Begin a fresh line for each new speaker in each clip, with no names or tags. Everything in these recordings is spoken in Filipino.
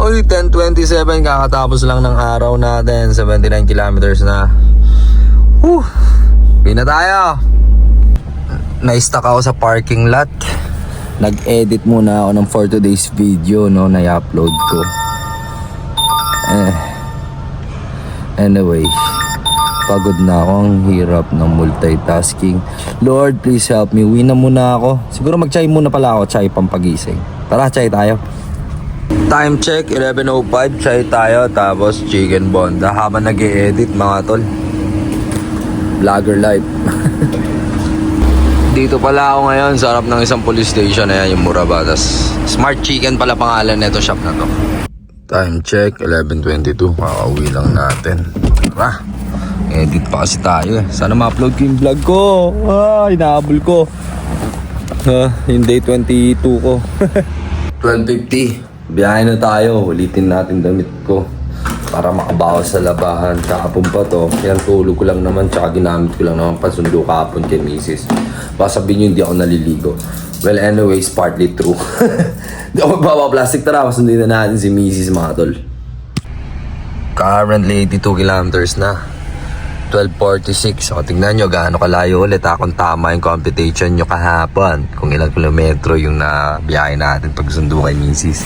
Uy, 10.27, kakatapos lang ng araw natin. 79 kilometers na. Whew! Uwi na tayo. Na-stuck ako sa parking lot. Nag-edit muna ako ng for today's video, no, na i-upload ko. Eh. Anyway, pagod na ako. Ang hirap ng multitasking. Lord, please help me. Uwi na muna ako. Siguro mag-chai muna pala ako. Chai pampagising. Tara, chai tayo. Time check, 11.05. Chai tayo. Tapos chicken bonda. Habang nag edit mga tol. Vlogger life. Dito pala ako ngayon sa harap ng isang police station. Ayan yung Murabatas. Smart Chicken pala pangalan nito shop na to. Time check, 11.22. Makauwi lang natin. Tara. Edit pa kasi tayo eh. Sana ma-upload ko yung vlog ko. Ah, inaabol ko. Ah, yung day 22 ko. 12.50. Biyahe na tayo. Ulitin natin damit ko. Para makabawas sa labahan. Kahapon pa to. Yan tulog ko lang naman. Tsaka ginamit ko lang naman pasundo kahapon kay misis. Baka sabihin nyo hindi ako naliligo. Well, anyways, partly true. Hindi ako magpapaplastic. Tara, pasundin na natin si misis mga tol. Currently, 82 kilometers na. 12.46. O, tingnan nyo gaano kalayo ulit ha, kung tama yung computation nyo kahapon. Kung ilang kilometro yung nabiyahe natin pag sundo kay misis.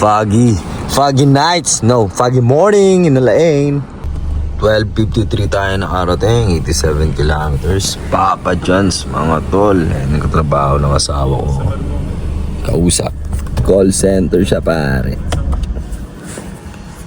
Foggy. Foggy nights. No, foggy morning in the lane. 12.53 tayo nakarating. 87 kilometers. Papa John's, mga tol. Eh, nagkatrabaho ng asawa ko. Kausap. Call center siya, pare.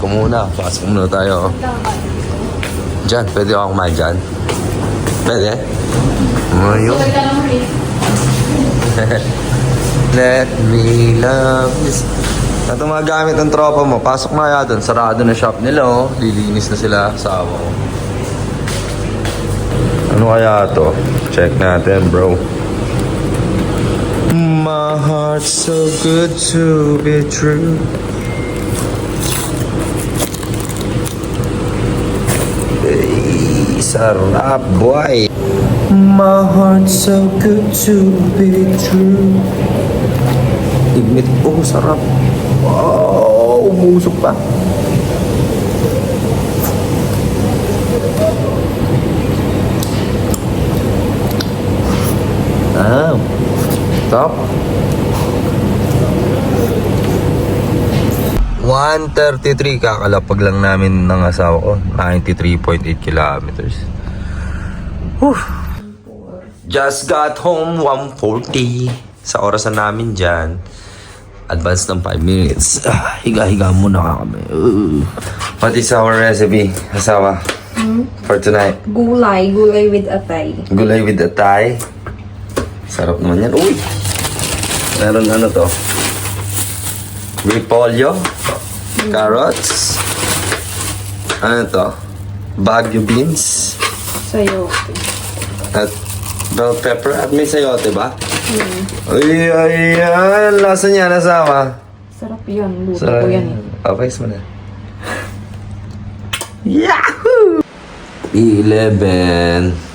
Kumuna, pasok muna tayo. Diyan, pwede ako kumain dyan? Pwede? Ngayon. Let me love this. Ito mga gamit ng tropa mo, pasok na kaya doon. Sarado na shop nila, oh. Lilinis na sila sa awa. Ano kaya to? Check natin, bro. My heart's so good to be true. Hey, sarap, boy. My heart's so good to be true. Igmit po, sarap. Wow, umusok pa. Ah, top. 133 kakalapag lang namin ng asawa ko 93.8 kilometers Whew. Just got home 140 Sa orasan namin dyan Advance ng 5 minutes ah, Higa-higa muna kami uh. What is our recipe, asawa? For tonight
Gulay, gulay with atay.
Gulay with atay Sarap naman yan Uy! Meron ano to Repolyo Carrots Ano to? Baguio beans
Sa'yo.
At bell pepper At may sayote ba? Uy, ay, ay, ang lasa niya, nasawa.
Sarap yan. Luto
Sarap.
ko yan eh.
Okay, mo na. Yahoo! P11.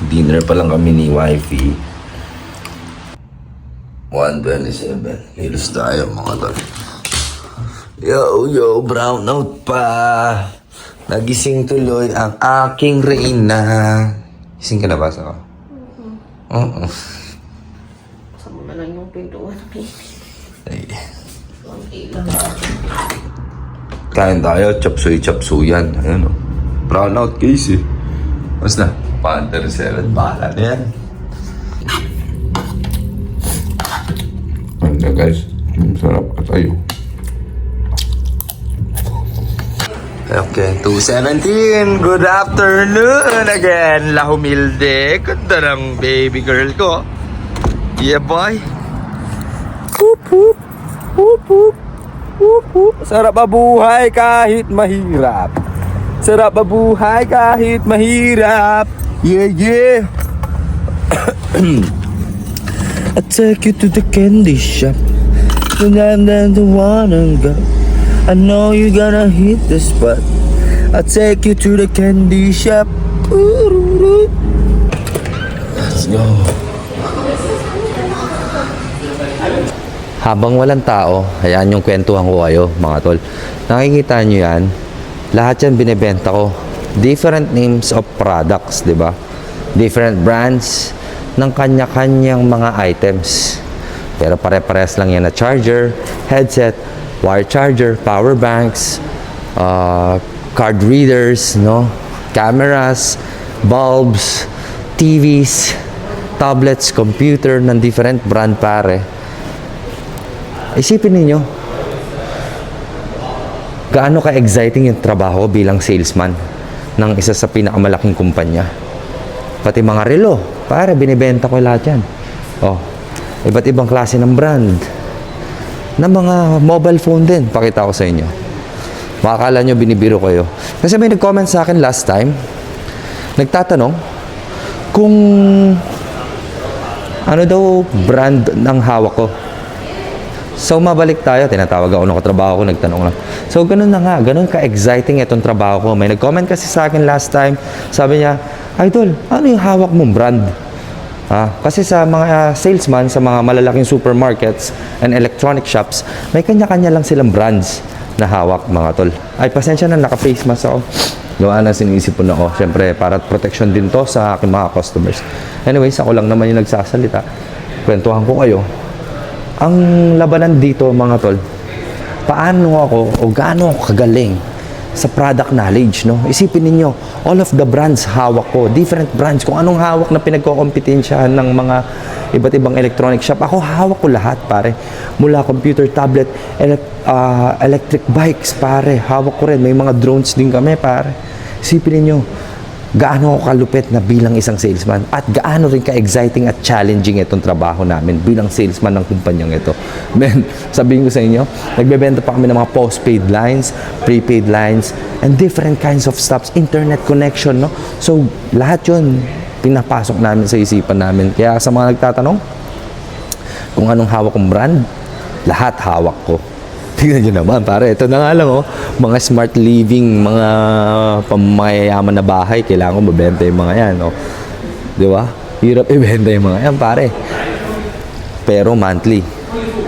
Dinner pa lang kami ni wifey. 127. Hilos tayo mga tol. Yo, yo, brown out pa. Nagising tuloy ang aking reyna. Gising ka na ba sa? Oo.
Sama na lang yung pintuan.
Ay. Kain tayo, chapsuy chapsuyan. Ayun o. Brown out case eh. Mas na? Panther 7. Bahala na yan. Na guys. Ang sarap ka tayo. Okay, 217. Good afternoon again. La Humilde. Ganda ng baby girl ko. Yeah, boy. Whoop, whoop. Whoop, whoop. Whoop. Sarap mabuhay kahit mahirap. Sarap mabuhay kahit mahirap. Yeah, yeah. I take you to the candy shop. And I'm the one and go. I know you're gonna hit the spot. I take you to the candy shop. Let's go. Habang walang tao, ayan yung kwentuhan ko kayo, mga tol. Nakikita nyo yan, lahat yan binibenta ko. Different names of products, di ba? Different brands ng kanya-kanyang mga items. Pero pare-pares lang yan na charger, headset, wire charger, power banks, uh, card readers, no? Cameras, bulbs, TVs, tablets, computer ng different brand pare. Isipin ninyo, gaano ka-exciting yung trabaho bilang salesman ng isa sa pinakamalaking kumpanya. Pati mga relo, pare, binibenta ko lahat yan. Oh, iba't ibang klase ng brand. Na mga mobile phone din, pakita ko sa inyo. Makakala nyo binibiro kayo. Kasi may nag-comment sa akin last time, nagtatanong kung ano daw brand ng hawak ko. So, mabalik tayo. Tinatawag ako ng katrabaho ko, nagtanong lang. So, ganun na nga. Ganun ka-exciting itong trabaho ko. May nag-comment kasi sa akin last time. Sabi niya, Idol, ano yung hawak mong brand? Ah, kasi sa mga salesman, sa mga malalaking supermarkets and electronic shops, may kanya-kanya lang silang brands na hawak, mga tol. Ay, pasensya na, naka-face mask ako. Gawa na sinisipon ako. Siyempre, para protection din to sa aking mga customers. Anyways, ako lang naman yung nagsasalita. Kwentuhan ko kayo ang labanan dito mga tol, paano ako o gaano kagaling sa product knowledge, no? Isipin ninyo, all of the brands hawak ko, different brands, kung anong hawak na pinagkokompetensyahan ng mga iba't ibang electronic shop, ako hawak ko lahat, pare. Mula computer, tablet, elec- ah, electric bikes, pare. Hawak ko rin, may mga drones din kami, pare. Isipin ninyo, gaano ako kalupit na bilang isang salesman at gaano rin ka-exciting at challenging itong trabaho namin bilang salesman ng kumpanyang ito. Men, sabihin ko sa inyo, nagbebenta pa kami ng mga postpaid lines, prepaid lines, and different kinds of stuffs, internet connection, no? So, lahat yun, pinapasok namin sa isipan namin. Kaya sa mga nagtatanong, kung anong hawak kong brand, lahat hawak ko. Tingnan nyo naman, pare. Ito na nga lang, oh. Mga smart living, mga pamayayaman na bahay, kailangan mabenta yung mga yan, oh. Di ba? Hirap ibenta yung mga yan, pare. Pero monthly,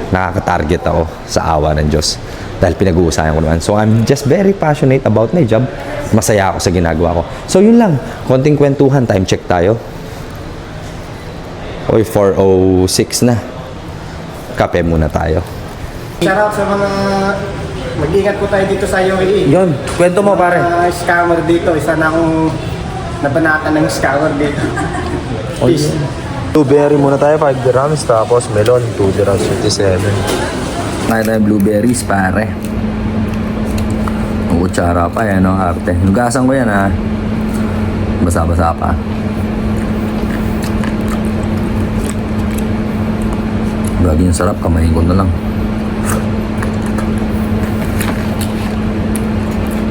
nakaka-target ako sa awa ng Diyos. Dahil pinag-uusayan ko naman. So, I'm just very passionate about my job. Masaya ako sa ginagawa ko. So, yun lang. Konting kwentuhan. Time check tayo. Oy, 4.06 na. Kape muna tayo.
Shout out sa mga mag-ingat po tayo dito sa UAE.
Yun, kwento mo pare.
Mga scammer dito, isa na akong nabanatan ng scammer dito. Peace.
Blueberry muna tayo, 5 dirhams. Tapos melon, 2 dirhams, 57. Kaya tayo blueberries, pare. Ang kutsara pa yan, no, arte. Nugasan ko yan, ha. Basa-basa pa. Grabe yung sarap, kamayin ko na lang.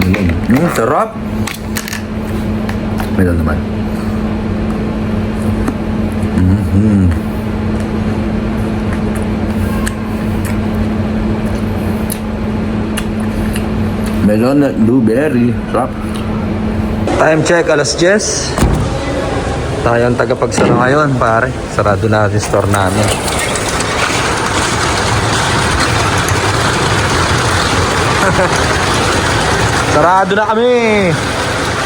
Mm, sarap! Melon naman. Melon at blueberry. Sarap. Time check, alas 10. Tayo ang tagapagsara ngayon, pare. Sarado na natin store namin. Sarado na kami!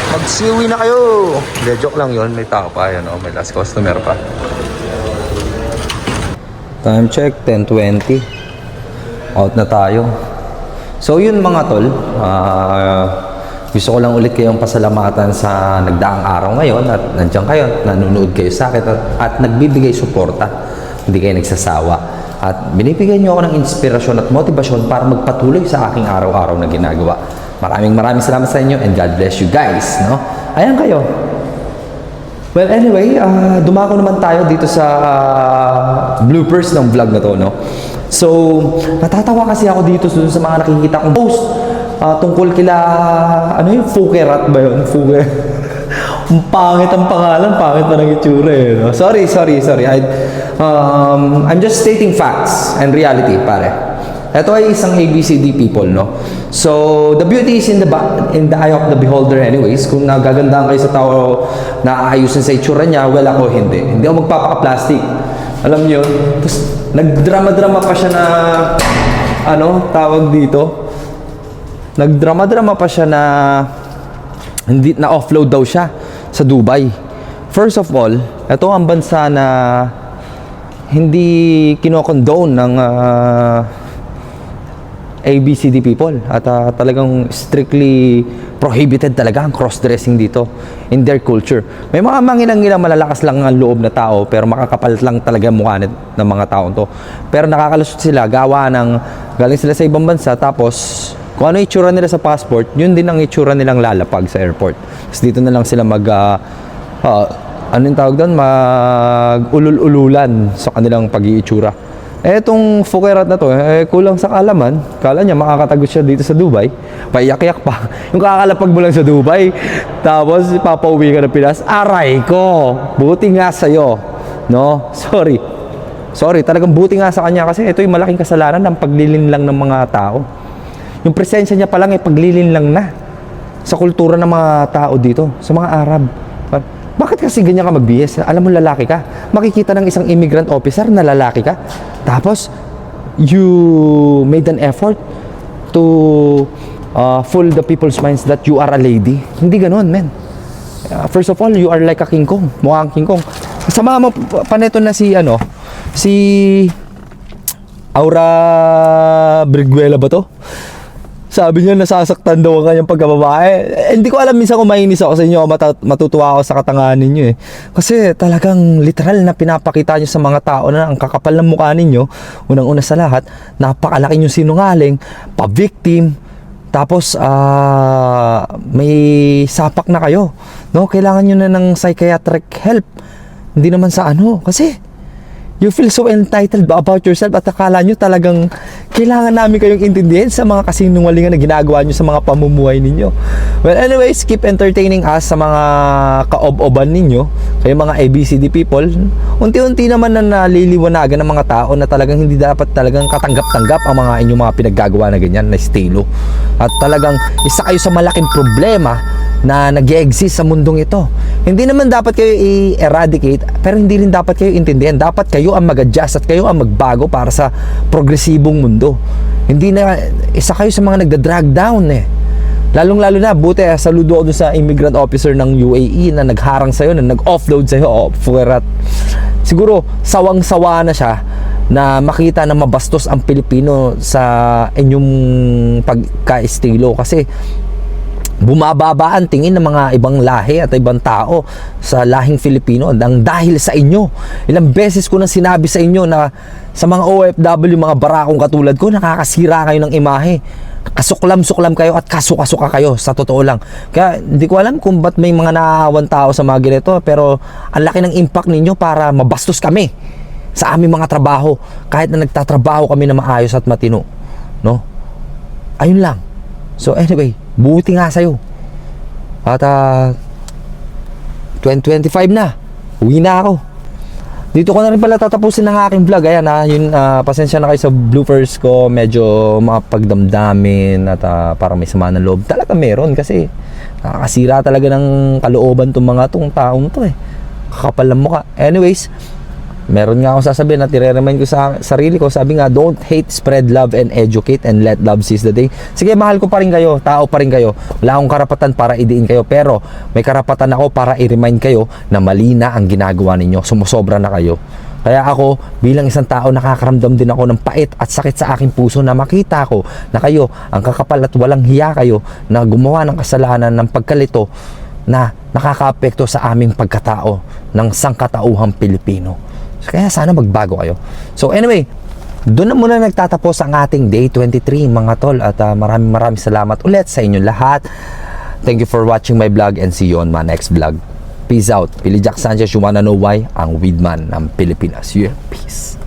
Magsiuwi na kayo! Hindi, joke lang yon May tao pa, yan, oh. May last customer pa. Time check, 10.20. Out na tayo. So yun mga tol, ah, gusto ko lang ulit kayong pasalamatan sa nagdaang araw ngayon at nandiyan kayo, nanonood kayo sa akin at, at nagbibigay suporta. Hindi kayo nagsasawa. At binibigyan niyo ako ng inspirasyon at motibasyon para magpatuloy sa aking araw-araw na ginagawa. Maraming maraming salamat sa inyo and God bless you guys. No? Ayan kayo. Well, anyway, ah, dumako naman tayo dito sa ah, bloopers ng vlog na to, no? So, natatawa kasi ako dito sa, mga nakikita kong post ah, tungkol kila, ano yung Fukerat ba yun? Fuke. Ang pangit ang pangalan, pangit pa ng itsura eh. No? Sorry, sorry, sorry. I, um, I'm just stating facts and reality, pare. Ito ay isang ABCD people, no? So, the beauty is in the in the eye of the beholder anyways. Kung nagagandahan kayo sa tao na aayusin sa itsura niya, well ako hindi. Hindi ako magpapaka-plastic. Alam niyo, tapos nagdrama-drama pa siya na ano, tawag dito. Nagdrama-drama pa siya na hindi na offload daw siya sa Dubai. First of all, ito ang bansa na hindi kinokondone ng ah, ABCD people at ah, talagang strictly prohibited talaga ang cross-dressing dito in their culture. May mga mangilang-ilang malalakas lang ang loob na tao pero makakapal lang talaga mukha ng mga taong to. Pero nakakalusot sila gawa ng galing sila sa ibang bansa tapos kung ano itsura nila sa passport, yun din ang itsura nilang lalapag sa airport. Tapos dito na lang sila mag ah, ah, ano yung tawag doon? Mag ulul-ululan sa kanilang pag-iitsura. Eh, itong fukerat na to, eh, kulang sa kalaman. Kala niya makakatagos siya dito sa Dubai. Paiyak-yak pa. Yung kakalapag mo lang sa Dubai. Tapos, papauwi ka ng Pinas. Aray ko! Buti nga sa'yo. No? Sorry. Sorry, talagang buti nga sa kanya kasi ito yung malaking kasalanan ng paglilin lang ng mga tao. Yung presensya niya pa lang ay paglilin lang na sa kultura ng mga tao dito, sa mga Arab. Bakit kasi ganyan ka mag-BS? Alam mo lalaki ka. Makikita ng isang immigrant officer na lalaki ka. Tapos, you made an effort to uh, fool the people's minds that you are a lady. Hindi ganun, men. Uh, first of all, you are like a King Kong. Mukhang King Kong. Sama mo pa- na si ano, si Aura Briguela ba to? Sabi niya nasasaktan daw ang kanyang pagkababae. Eh, hindi ko alam minsan kung mainis ako sa inyo o matutuwa ako sa katangahan ninyo eh. Kasi talagang literal na pinapakita niyo sa mga tao na ang kakapal ng mukha ninyo, unang-una sa lahat, napakalaki niyo sinungaling, pa-victim, tapos ah, may sapak na kayo. No, kailangan niyo na ng psychiatric help. Hindi naman sa ano, kasi You feel so entitled about yourself at akala nyo talagang kailangan namin kayong intindihin sa mga kasinungalingan na ginagawa nyo sa mga pamumuhay ninyo. Well, anyways, keep entertaining us sa mga kaob-oban ninyo, kayo mga ABCD people. Unti-unti naman na naliliwanagan ng mga tao na talagang hindi dapat talagang katanggap-tanggap ang mga inyong mga pinaggagawa na ganyan na estilo. At talagang isa kayo sa malaking problema na nag exist sa mundong ito. Hindi naman dapat kayo i-eradicate, pero hindi rin dapat kayo intindihan. Dapat kayo ang mag-adjust at kayo ang magbago para sa progresibong mundo. Hindi na, isa kayo sa mga nagda-drag down eh. Lalong-lalo na, buti, eh, saludo ako sa immigrant officer ng UAE na nagharang sa'yo, na nag-offload sa'yo, oh, fuerat. Siguro, sawang-sawa na siya na makita na mabastos ang Pilipino sa inyong pagka-estilo. Kasi, bumababa ang tingin ng mga ibang lahi at ibang tao sa lahing Filipino nang dahil sa inyo. Ilang beses ko nang sinabi sa inyo na sa mga OFW, mga barakong katulad ko, nakakasira kayo ng imahe. Kasuklam-suklam kayo at kasukasuka kayo sa totoo lang. Kaya hindi ko alam kung ba't may mga naaawan tao sa mga ganito pero ang laki ng impact ninyo para mabastos kami sa aming mga trabaho kahit na nagtatrabaho kami na maayos at matino. No? Ayun lang. So anyway, buti nga sa'yo. At ah, 2025 na. Uwi na ako. Dito ko na rin pala tatapusin ang aking vlog. Ayan ha, yun, ah, pasensya na kayo sa bloopers ko. Medyo mapagdamdamin at ah, parang may sama ng loob. Talaga meron kasi nakakasira talaga ng kalooban tong mga tong taong to eh. Kakapal ng mukha. Anyways, meron nga akong sasabihin at i-remind ko sa sarili ko, sabi nga, don't hate, spread love, and educate, and let love seize the day. Sige, mahal ko pa rin kayo, tao pa rin kayo. Wala akong karapatan para idiin kayo, pero may karapatan ako para i-remind kayo na mali na ang ginagawa ninyo. Sumusobra na kayo. Kaya ako, bilang isang tao, nakakaramdam din ako ng pait at sakit sa aking puso na makita ko na kayo, ang kakapal at walang hiya kayo na gumawa ng kasalanan ng pagkalito na nakakaapekto sa aming pagkatao ng sangkatauhang Pilipino. Kaya sana magbago kayo. So anyway, doon na muna nagtatapos ang ating day 23 mga tol at ah, maraming maraming salamat ulit sa inyo lahat. Thank you for watching my vlog and see you on my next vlog. Peace out. Pili Jack Sanchez, you wanna know why? Ang weedman ng Pilipinas. Yeah, peace.